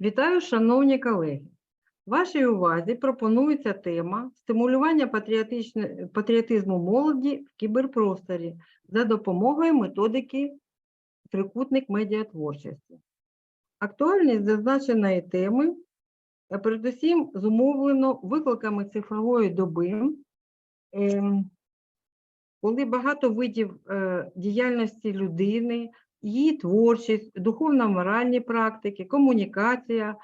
Вітаю, шановні колеги! Вашій увазі пропонується тема стимулювання патріотизму молоді в кіберпросторі за допомогою методики трикутник медіатворчості. Актуальність зазначеної теми е, передусім зумовлено викликами цифрової доби, ем, коли багато видів е, діяльності людини, її творчість, духовно-моральні практики, комунікація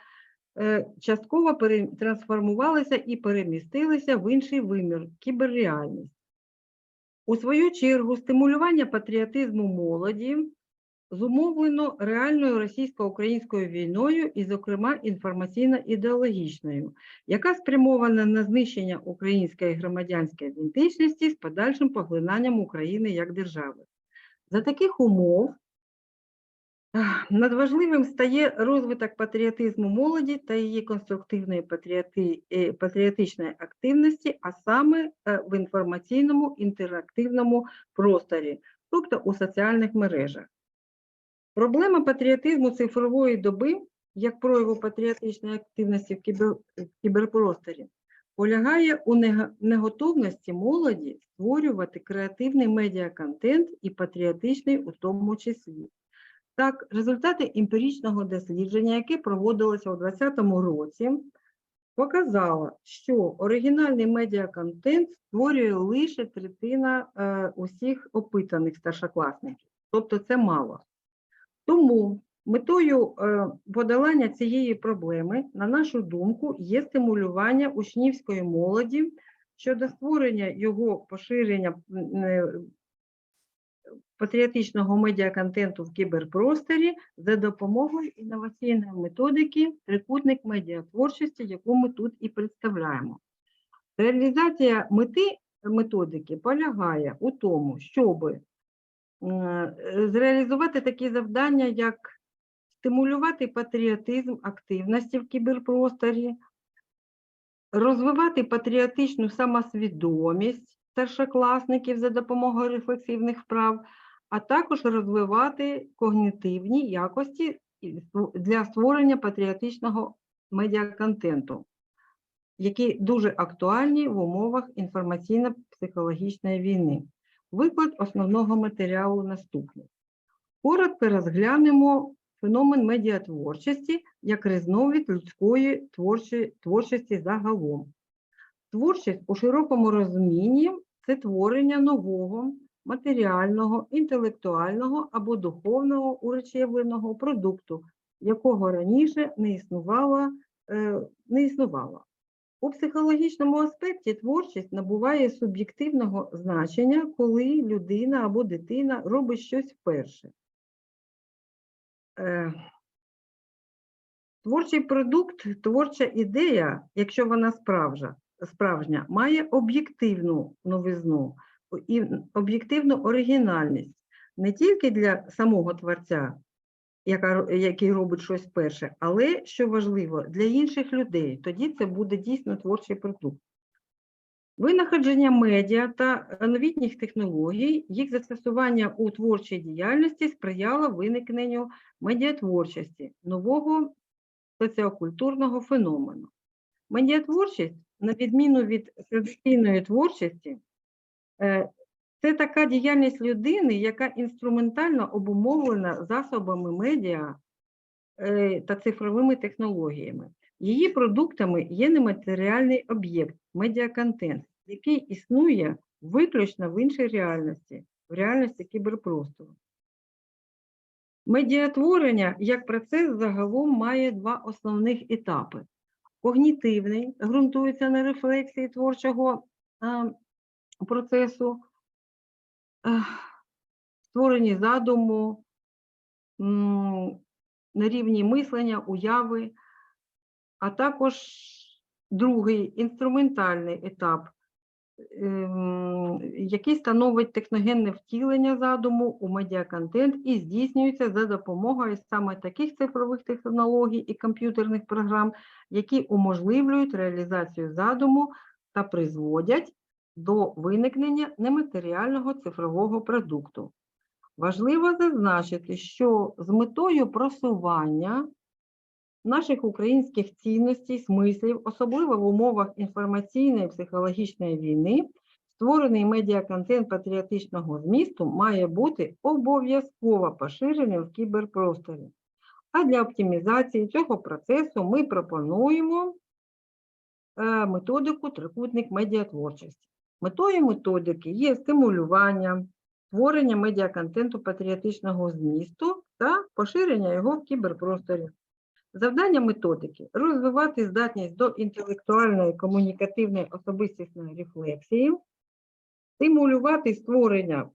е, частково трансформувалися і перемістилися в інший вимір кіберреальність. У свою чергу, стимулювання патріотизму молоді зумовлено реальною російсько-українською війною і, зокрема, інформаційно-ідеологічною, яка спрямована на знищення української громадянської ідентичності з подальшим поглинанням України як держави. За таких умов Надважливим стає розвиток патріотизму молоді та її конструктивної патріоти- е, патріотичної активності, а саме е, в інформаційному інтерактивному просторі, тобто у соціальних мережах. Проблема патріотизму цифрової доби, як прояву патріотичної активності в кібер- в кіберпросторі, полягає у неготовності молоді створювати креативний медіаконтент і патріотичний у тому числі. Так, результати емпіричного дослідження, яке проводилося у 2020 році, показало, що оригінальний медіаконтент створює лише третина е, усіх опитаних старшокласників, тобто це мало. Тому метою е, подолання цієї проблеми, на нашу думку, є стимулювання учнівської молоді щодо створення його поширення е, патріотичного медіаконтенту в кіберпросторі за допомогою інноваційної методики трикутник медіатворчості, яку ми тут і представляємо. Реалізація мети методики полягає у тому, щоб е, зреалізувати такі завдання, як стимулювати патріотизм активності в кіберпросторі, розвивати патріотичну самосвідомість старшокласників за допомогою рефлексивних вправ, а також розвивати когнітивні якості для створення патріотичного медіаконтенту, які дуже актуальні в умовах інформаційно-психологічної війни. Виклад основного матеріалу наступний. Коротко розглянемо феномен медіатворчості як різновид людської творчості загалом. Творчість у широкому розумінні це творення нового, матеріального, інтелектуального або духовного уречевленого продукту, якого раніше не існувало. е, Не існувало. У психологічному аспекті творчість набуває суб'єктивного значення, коли людина або дитина робить щось вперше. Е, Творчий продукт, творча ідея, якщо вона справжня, справжня, має об'єктивну новизну і об'єктивну оригінальність не тільки для самого творця, яка, який робить щось перше, але, що важливо, для інших людей. Тоді це буде дійсно творчий продукт. Винаходження медіа та новітніх технологій, їх застосування у творчій діяльності сприяло виникненню медіатворчості, нового соціокультурного феномену. Медіатворчість, на відміну від традиційної творчості, е, це така діяльність людини, яка інструментально обумовлена засобами медіа е, та цифровими технологіями. Її продуктами є нематеріальний об'єкт, медіаконтент, який існує виключно в іншій реальності, в реальності кіберпростору. Медіатворення як процес загалом має два основних етапи. Когнітивний ґрунтується на рефлексії творчого а, процесу, ех, створенні задуму, на рівні мислення, уяви, а також другий інструментальний етап, який становить техногенне втілення задуму у медіаконтент і здійснюється за допомогою саме таких цифрових технологій і комп'ютерних програм, які уможливлюють реалізацію задуму та призводять до виникнення нематеріального цифрового продукту. Важливо зазначити, що з метою просування наших українських цінностей, смислів, особливо в умовах інформаційної психологічної війни, створений медіаконтент патріотичного змісту має бути обов'язково поширеним в кіберпросторі. А для оптимізації цього процесу ми пропонуємо е, методику трикутник медіатворчості. Метою методики є стимулювання, створення медіаконтенту патріотичного змісту та поширення його в кіберпросторі. Завдання методики розвивати здатність до інтелектуальної, комунікативної особистісної рефлексії, стимулювати створення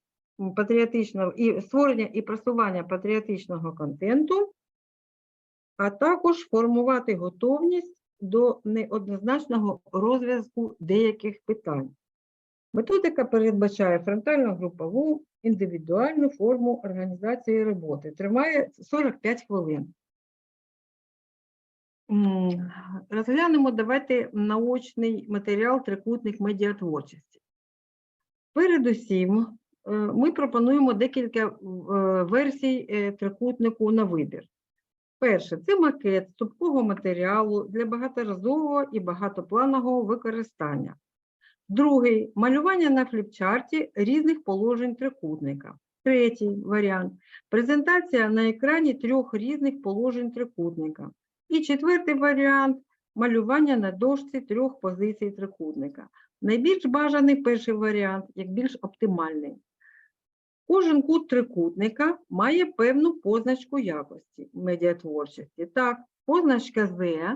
патріотичного і створення і просування патріотичного контенту, а також формувати готовність до неоднозначного розв'язку деяких питань. Методика передбачає фронтально-групову індивідуальну форму організації роботи. Триває 45 хвилин. Розглянемо давайте наочний матеріал трикутник медіатворчості. Передусім, е, ми пропонуємо декілька е, версій е, трикутнику на вибір. Перше, це макет ступкового матеріалу для багаторазового і багатопланового використання. Другий малювання на фліпчарті різних положень трикутника. Третій варіант презентація на екрані трьох різних положень трикутника. І четвертий варіант малювання на дошці трьох позицій трикутника. Найбільш бажаний перший варіант, як більш оптимальний. Кожен кут трикутника має певну позначку якості медіатворчості. Так, позначка Z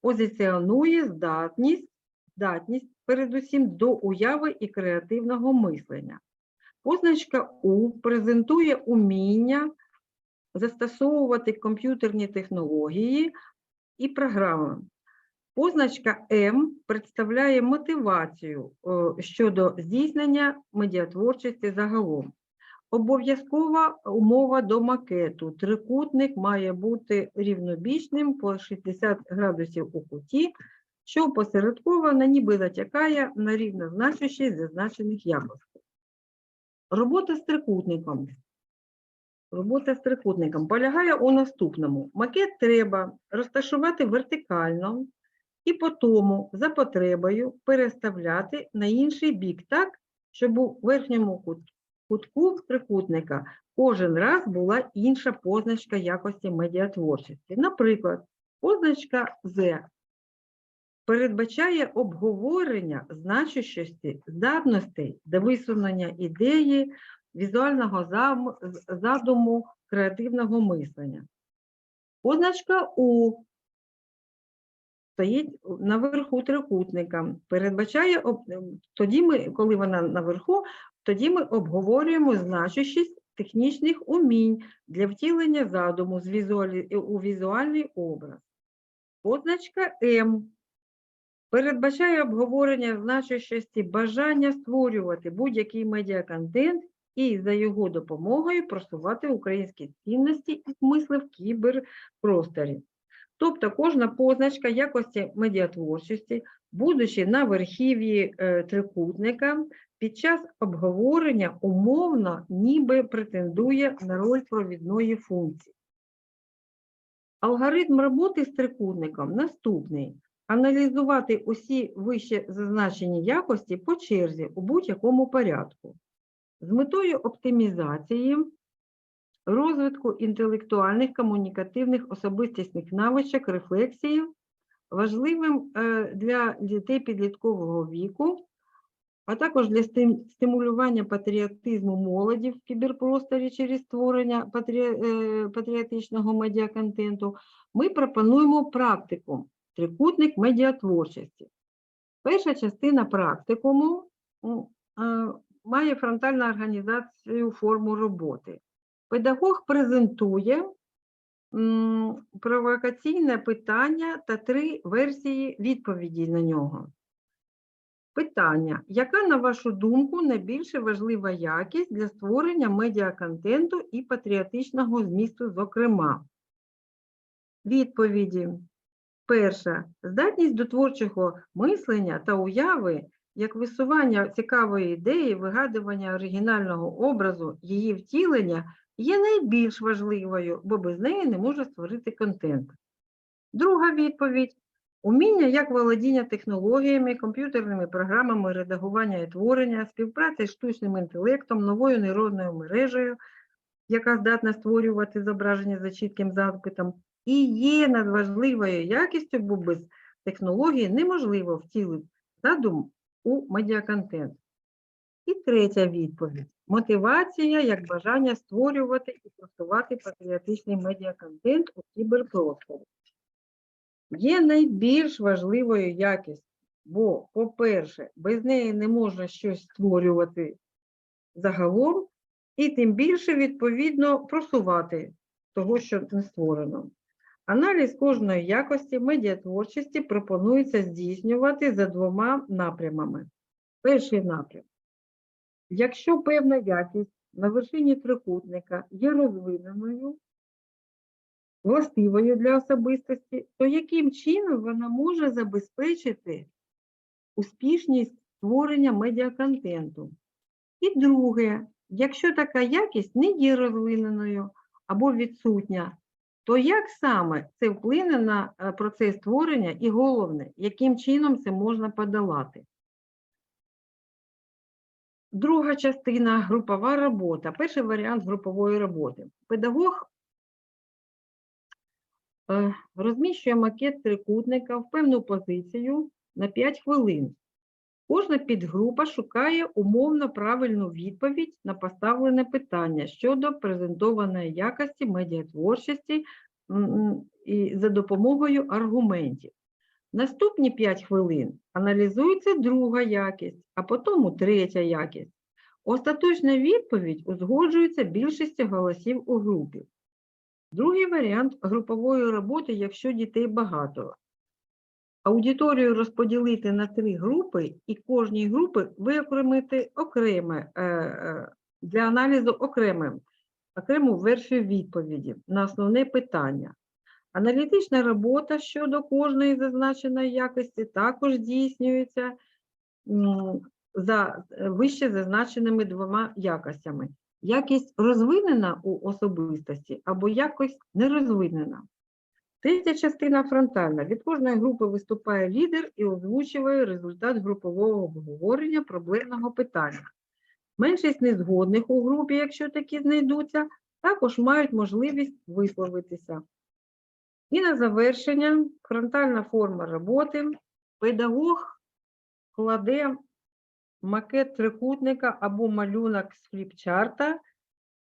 позиціонує здатність, здатність передусім до уяви і креативного мислення. Позначка У презентує уміння застосовувати комп'ютерні технології і програми. Позначка М представляє мотивацію е, щодо здійснення медіатворчості загалом. Обов'язкова умова до макету. Трикутник має бути рівнобічним по 60 градусів у куті, що посередковано ніби затякає на рівнозначущість зазначених якостей. Робота з трикутником. Робота з трикутником полягає у наступному. Макет треба розташувати вертикально і потім за потребою переставляти на інший бік так, щоб у верхньому кутку трикутника кожен раз була інша позначка якості медіатворчості. Наприклад, позначка Z передбачає обговорення значущості здатностей до висунення ідеї, візуального задуму, креативного мислення. Позначка У стоїть наверху трикутника, передбачає, тоді ми, коли вона наверху, тоді ми обговорюємо значущість технічних умінь для втілення задуму з візуалі... у візуальний образ. Позначка М передбачає обговорення значущості бажання створювати будь-який медіаконтент і за його допомогою просувати українські цінності і смисли в кіберпросторі. Тобто кожна позначка якості медіатворчості, будучи на верхів'ї е, трикутника, під час обговорення умовно ніби претендує на роль провідної функції. Алгоритм роботи з трикутником наступний. Аналізувати усі вище зазначені якості по черзі у будь-якому порядку. З метою оптимізації розвитку інтелектуальних, комунікативних, особистісних навичок, рефлексії, важливим е, для дітей підліткового віку, а також для стимулювання патріотизму молоді в кіберпросторі через створення е, патріотичного медіаконтенту, ми пропонуємо практику трикутник медіатворчості. Перша частина практикуму е, має фронтальну організацію форму роботи. Педагог презентує провокаційне питання та три версії відповіді на нього. Питання. Яка, на вашу думку, найбільш важлива якість для створення медіаконтенту і патріотичного змісту, зокрема? Відповіді. Перша. Здатність до творчого мислення та уяви як висування цікавої ідеї, вигадування оригінального образу, її втілення є найбільш важливою, бо без неї не може створити контент. Друга відповідь. Уміння як володіння технологіями, комп'ютерними програмами редагування і творення, співпраця з штучним інтелектом, новою нейронною мережею, яка здатна створювати зображення за чітким запитом, і є надважливою якістю, бо без технології неможливо втілити задум у медіаконтент. І третя відповідь. Мотивація як бажання створювати і просувати патріотичний медіаконтент у кіберпросторі. Є найбільш важливою якістю, бо, по-перше, без неї не можна щось створювати загалом, і тим більше, відповідно, просувати того, що не створено. Аналіз кожної якості медіатворчості пропонується здійснювати за двома напрямами. Перший напрям. Якщо певна якість на вершині трикутника є розвиненою, властивою для особистості, то яким чином вона може забезпечити успішність створення медіаконтенту? І друге, якщо така якість не є розвиненою або відсутня, то як саме це вплине на е, процес створення і головне, яким чином це можна подолати? Друга частина групова робота. Перший варіант групової роботи. Педагог е, розміщує макет трикутника в певну позицію на 5 хвилин. Кожна підгрупа шукає умовно правильну відповідь на поставлене питання щодо презентованої якості медіатворчості за допомогою аргументів. Наступні 5 хвилин аналізується друга якість, а потім третя якість. Остаточна відповідь узгоджується більшістю голосів у групі. Другий варіант групової роботи, якщо дітей багато. Аудиторію розподілити на три групи і кожній групи виокремити окреме е, е, для аналізу окремим, окрему версію відповіді на основне питання. Аналітична робота щодо кожної зазначеної якості також здійснюється за е, вище зазначеними двома якостями. Якість розвинена у особистості або якось нерозвинена. Третя частина фронтальна. Від кожної групи виступає лідер і озвучує результат групового обговорення проблемного питання. Меншість незгодних у групі, якщо такі знайдуться, також мають можливість висловитися. І на завершення фронтальна форма роботи. Педагог кладе макет трикутника або малюнок з фліпчарта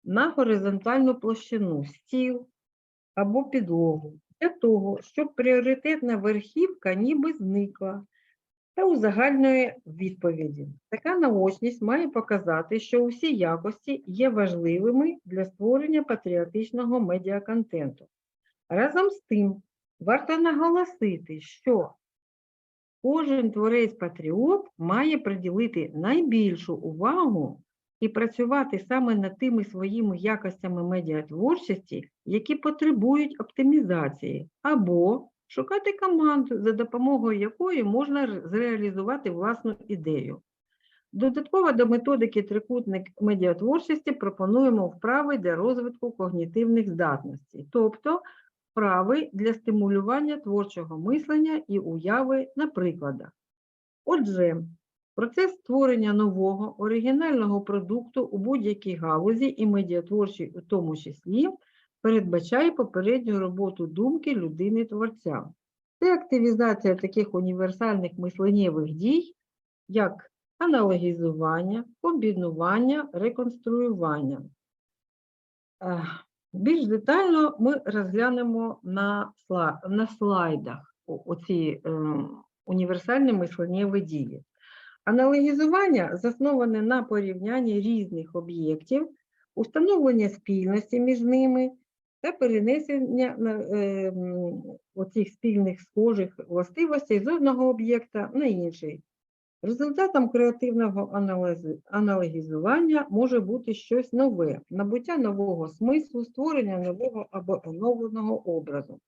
на горизонтальну площину, стіл або підлогу, для того, щоб пріоритетна верхівка ніби зникла та узагальнює відповіді. Така наочність має показати, що усі якості є важливими для створення патріотичного медіаконтенту. Разом з тим, варто наголосити, що кожен творець-патріот має приділити найбільшу увагу і працювати саме над тими своїми якостями медіатворчості, які потребують оптимізації, або шукати команду, за допомогою якої можна зреалізувати власну ідею. Додатково до методики трикутник медіатворчості пропонуємо вправи для розвитку когнітивних здатностей, тобто вправи для стимулювання творчого мислення і уяви на прикладах. Отже, процес створення нового оригінального продукту у будь-якій галузі і медіатворчій у тому числі передбачає попередню роботу думки людини-творця. Це активізація таких універсальних мисленнєвих дій, як аналогізування, комбінування, реконструювання. Більш детально ми розглянемо на, слайдах оці е, універсальні мисленнєві дії. Аналогізування засноване на порівнянні різних об'єктів, установлення спільності між ними та перенесення е, оцих спільних схожих властивостей з одного об'єкта на інший. Результатом креативного аналогізування може бути щось нове, набуття нового смислу, створення нового або оновленого образу.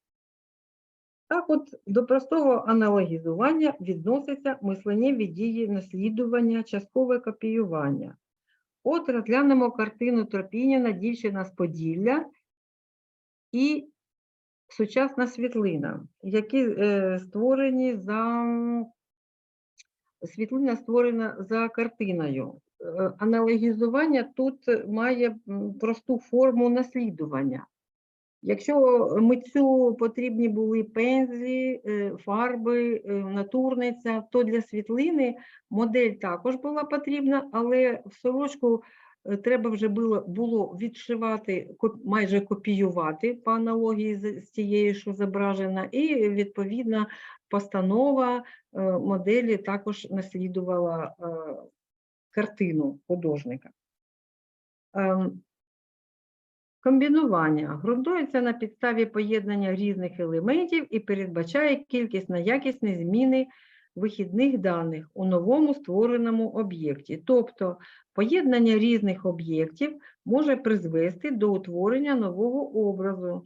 Так от до простого аналогізування відносяться мисленнєві дії наслідування, часткове копіювання. От розглянемо картину Тропініна «Дівчина з Поділля» і сучасна світлина, які е, створені за світлина створена за картиною. Е, Аналогізування тут має просту форму наслідування. Якщо митцю потрібні були пензлі, е, фарби, е, натурниця, то для світлини модель також була потрібна, але в сорочку е, треба вже було, було відшивати, майже копіювати по аналогії з, тією, що зображена, і відповідна постанова е, моделі також наслідувала е, картину художника. Комбінування ґрунтується на підставі поєднання різних елементів і передбачає кількісно-якісні зміни вихідних даних у новому створеному об'єкті. Тобто поєднання різних об'єктів може призвести до утворення нового образу.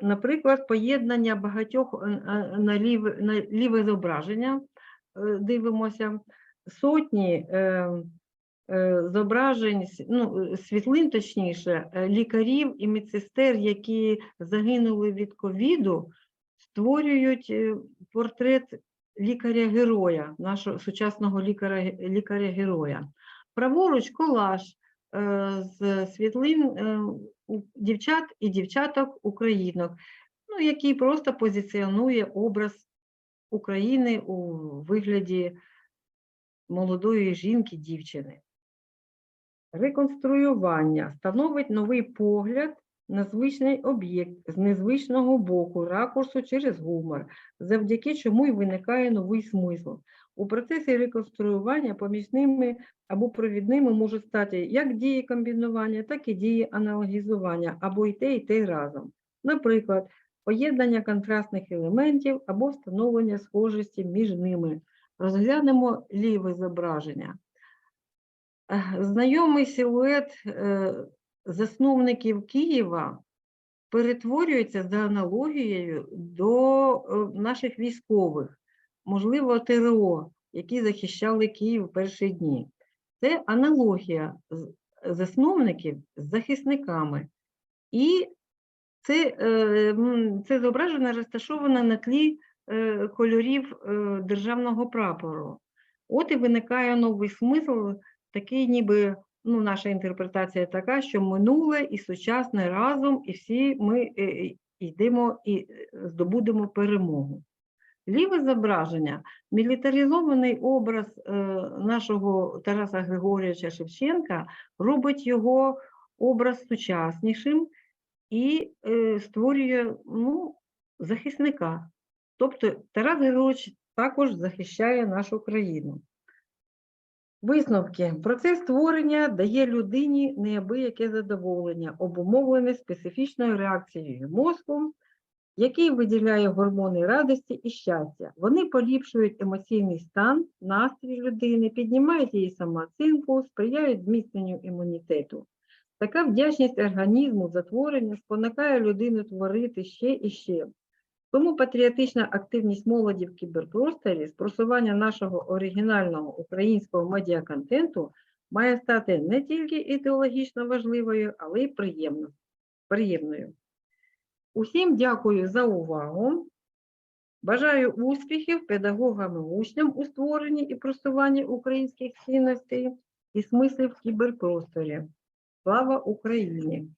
Наприклад, поєднання багатьох е, е, на ліве, на ліве зображення, е, дивимося, сотні зображень, ну, е, світлин, точніше, е, лікарів і медсестер, які загинули від ковіду, створюють е, портрет лікаря-героя, нашого сучасного лікаря- лікаря-героя. Праворуч колаж е, з світлин е, дівчат і дівчаток українок, ну, який просто позиціонує образ України у вигляді молодої жінки, дівчини. Реконструювання становить новий погляд на звичний об'єкт з незвичного боку, ракурсу через гумор, завдяки чому й виникає новий смисл. У процесі реконструювання помічними або провідними можуть стати як дії комбінування, так і дії аналогізування, або і те, і те разом. Наприклад, поєднання контрастних елементів або встановлення схожості між ними. Розглянемо ліве зображення. Знайомий силует е, засновників Києва перетворюється за аналогією до е, наших військових, можливо, ТРО, які захищали Київ в перші дні. Це аналогія засновників з захисниками. І це, е, це зображення розташоване на тлі кольорів державного прапору. От і виникає новий смисл, такий ніби, ну, наша інтерпретація така, що минуле і сучасне разом, і всі ми е, е, йдемо і е, здобудемо перемогу. Ліве зображення мілітаризований образ нашого Тараса Григорійовича Шевченка робить його образ сучаснішим і створює ну, захисника. Тобто Тарас Григорович також захищає нашу країну. Висновки. Процес створення дає людині неабияке задоволення, обумовлене специфічною реакцією мозку, який виділяє гормони радості і щастя. Вони поліпшують емоційний стан, настрій людини, піднімають її самооцінку, сприяють зміцненню імунітету. Така вдячність організму за творення спонукає людину творити ще і ще. Тому патріотична активність молоді в кіберпросторі з просування нашого оригінального українського медіаконтенту має стати не тільки ідеологічно важливою, але й приємно- приємною. Усім дякую за увагу. Бажаю успіхів педагогам і учням у створенні і просуванні українських цінностей і смислів в кіберпросторі. Слава Україні!